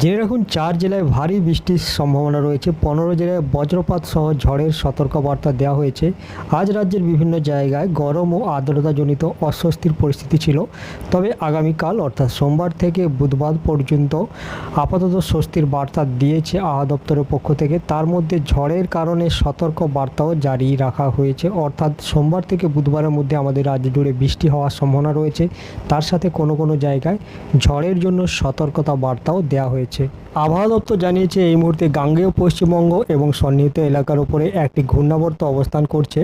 জেনে রাখুন, চার জেলায় ভারী বৃষ্টির সম্ভাবনা রয়েছে। পনেরো জেলায় বজ্রপাত সহ ঝড়ের সতর্কবার্তা দেওয়া হয়েছে। আজ রাজ্যের বিভিন্ন জায়গায় গরম ও আর্দ্রতাজনিত অস্বস্তির পরিস্থিতি ছিল। তবে আগামীকাল, অর্থাৎ সোমবার থেকে বুধবার পর্যন্ত আপাতত স্বস্তির বার্তা দিয়েছে আহা দপ্তরের পক্ষ থেকে। তার মধ্যে ঝড়ের কারণে সতর্ক বার্তাও জারি রাখা হয়েছে। অর্থাৎ সোমবার থেকে বুধবারের মধ্যে আমাদের রাজ্য জুড়ে বৃষ্টি হওয়ার সম্ভাবনা রয়েছে। তার সাথে কোনো কোনো জায়গায় ঝড়ের জন্য সতর্কতা বার্তাও দেওয়া হয়েছে। আবহাওয়া দপ্তর জানিয়েছে, এই মুহূর্তে গাঙ্গেয়, পশ্চিমবঙ্গ এবং সন্নিহিত এলাকার উপরে একটি ঘূর্ণাবর্ত অবস্থান করছে।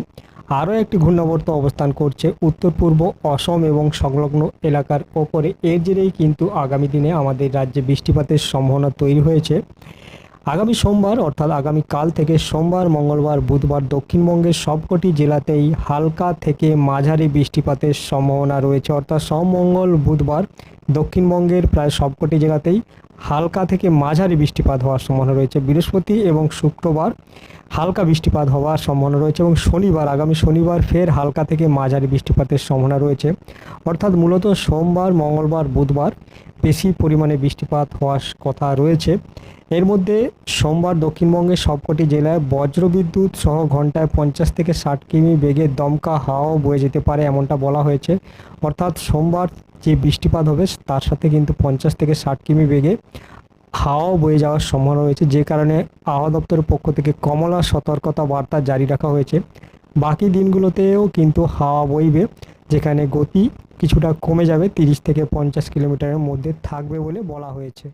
আরও একটি ঘূর্ণাবর্ত অবস্থান করছে উত্তর, পূর্ব, অসম এবং সংলগ্ন এলাকার ওপরে। এর জেরেই কিন্তু আগামী দিনে আমাদের রাজ্যে বৃষ্টিপাতের সম্ভাবনা তৈরি হয়েছে। আগামী সোমবার, অর্থাৎ আগামী কাল থেকে সোমবার, মঙ্গলবার, বুধবার দক্ষিণবঙ্গের সবকটি জেলাতেই হালকা থেকে মাঝারি বৃষ্টিপাতের সম্ভাবনা রয়েছে। অর্থাৎ সোম মঙ্গল বুধবার দক্ষিণবঙ্গের প্রায় সবকটি জেলাতেই হালকা থেকে মাঝারি বৃষ্টিপাত হওয়ার সম্ভাবনা রয়েছে। বৃহস্পতি এবং শুক্রবার হালকা বৃষ্টিপাত হওয়ার সম্ভাবনা রয়েছে এবং শনিবার, আগামী শনিবার ফের হালকা থেকে মাঝারি বৃষ্টিপাতের সম্ভাবনা রয়েছে। অর্থাৎ মূলত সোমবার, মঙ্গলবার, বুধবার বেশি পরিমাণে বৃষ্টিপাত হওয়ার কথা রয়েছে। এর মধ্যে সোমবার দক্ষিণবঙ্গের সবকটি জেলায় বজ্রবিদ্যুৎ সহ ঘন্টায় পঞ্চাশ থেকে ষাট কিমি বেগে দমকা হাওয়াও বয়ে যেতে পারে এমনটা বলা হয়েছে। অর্থাৎ সোমবার যে বৃষ্টিপাত হবে, তার সাথে কিন্তু পঞ্চাশ থেকে ষাট কিমি বেগে হাওয়াও বয়ে যাওয়ার সম্ভাবনা রয়েছে, যে কারণে আবহাওয়া দপ্তরের পক্ষ থেকে কমলা সতর্কতা বার্তা জারি রাখা হয়েছে। বাকি দিনগুলোতেও কিন্তু হাওয়া বইবে, যেখানে গতি কিছুটা কমে যাবে, তিরিশ থেকে পঞ্চাশ কিলোমিটারের মধ্যে থাকবে বলে বলা হয়েছে।